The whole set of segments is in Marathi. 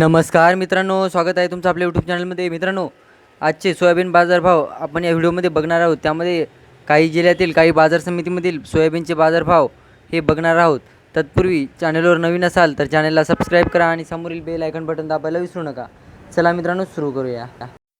नमस्कार मित्रांनो स्वागत आहे तुमचं आपल्या यूट्यूब चॅनलमध्ये मित्रांनो आजचे सोयाबीन बाजारभाव आपण या व्हिडिओमध्ये बघणार आहोत. त्यामध्ये काही जिल्ह्यातील काही बाजार समितीमधील सोयाबीनचे बाजारभाव हे बघणार आहोत. तत्पूर्वी चॅनलवर नवीन असाल तर चॅनलला सबस्क्राईब करा आणि समोरील बेल आयकन बटन दाबायला विसरू नका. चला मित्रांनो सुरू करूया.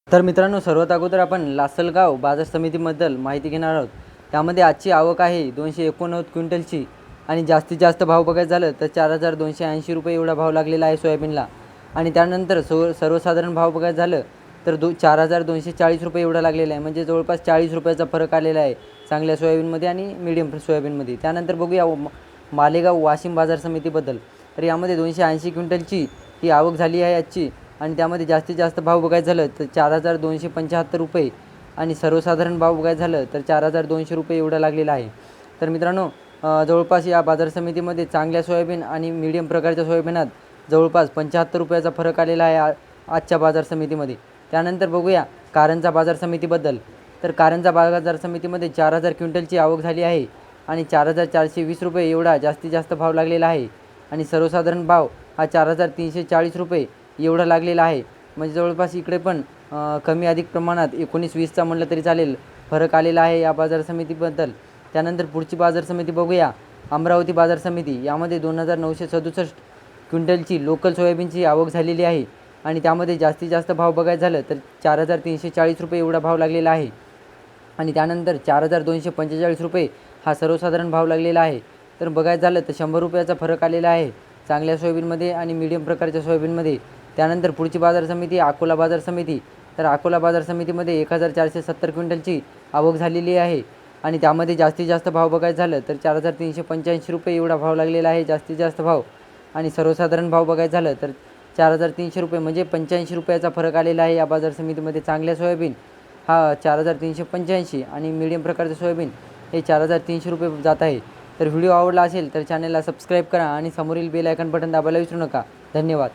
तर मित्रांनो सर्वात अगोदर आपण लासलगाव बाजार समितीबद्दल माहिती घेणार आहोत. त्यामध्ये आजची आवक आहे दोनशे एकोणनव्वद क्विंटलची आणि जास्तीत जास्त भाव बघायचं झालं तर चार हजार दोनशे ऐंशी रुपये एवढा भाव लागलेला आहे सोयाबीनला. आणि त्यानंतर सो सर्वसाधारण भाव बघायचं झालं तर दो चार हजार दोनशे चाळीस रुपये एवढा लागलेला आहे. म्हणजे जवळपास चाळीस रुपयाचा फरक आलेला आहे चांगल्या सोयाबीनमध्ये आणि मिडियम सोयाबीनमध्ये. त्यानंतर बघूया मालेगाव वाशिम बाजार समितीबद्दल. तर यामध्ये दोनशे ऐंशी क्विंटलची ही आवक झाली आहे आजची आणि त्यामध्ये जास्तीत जास्त भाव बघायचं झालं तर चार हजार दोनशे पंच्याहत्तर रुपये आणि सर्वसाधारण भाव बघायचं झालं तर चार हजार दोनशे रुपये एवढा लागलेला आहे. तर मित्रांनो जवळपास या बाजार समितीमध्ये चांगल्या सोयाबीन आणि मीडियम प्रकारच्या सोयाबीनात जवळपास पंच्याहत्तर रुपयाचा फरक आलेला आहे आ- आजच्या बाजार समितीमध्ये. त्यानंतर बघूया कारंजा बाजार समितीबद्दल. तर कारंजा बाजार समितीमध्ये चार हजार क्विंटलची आवक झाली आहे आणि चार हजार चारशे वीस रुपये एवढा जास्तीत जास्त भाव लागलेला आहे. आणि सर्वसाधारण भाव हा चार हजार तीनशे चाळीस रुपये एवढा लागलेला आहे. म्हणजे जवळपास इकडे पण कमी अधिक प्रमाणात एकोणीस वीसचा म्हटलं तरी चालेल फरक आलेला आहे या बाजार समितीबद्दल. त्यानंतर पुढची बाजार समिती बघूया. अमरावती बाजार समिती. यामध्ये दोन हजार नऊशे सदुसष्ट क्विंटलची लोकल सोयाबीनची आवक झालेली आहे आणि त्यामध्ये जास्तीत जास्त भाव बघायचं झालं तर चार हजार तीनशे चाळीस रुपये एवढा भाव लागलेला आहे. आणि त्यानंतर चार हजार दोनशे पंचेचाळीस रुपये हा सर्वसाधारण भाव लागलेला आहे. तर बघायचं झालं तर शंभर रुपयाचा फरक आलेला आहे चांगल्या सोयाबीनमध्ये आणि मीडियम प्रकारच्या सोयाबीनमध्ये. त्यानंतर पुढची बाजार समिती अकोला बाजार समिती. तर अकोला बाजार समितीमध्ये एक हजार चारशे सत्तर क्विंटलची आवक झालेली आहे. आणि त्यामध्ये जास्तीत जास्त भाव बघायचं झालं तर चार हजार तीनशे पंच्याऐंशी रुपये एवढा भाव लागलेला आहे. जास्तीत जास्त भाव आणि सर्वसाधारण भाव बघायचं झालं तर चार हजार तीनशे रुपये म्हणजे पंच्याऐंशी रुपयाचा फरक आलेला आहे या बाजार समितीमध्ये. चांगल्या सोयाबीन हा चार हजार तीनशे पंच्याऐंशी आणि मीडियम प्रकारचं सोयाबीन हे चार हजार तीनशे रुपये जात आहे. तर व्हिडिओ आवडला असेल तर चॅनलला सबस्क्राईब करा आणि समोरील बेल आयकन बटन दाबायला विसरू नका. धन्यवाद.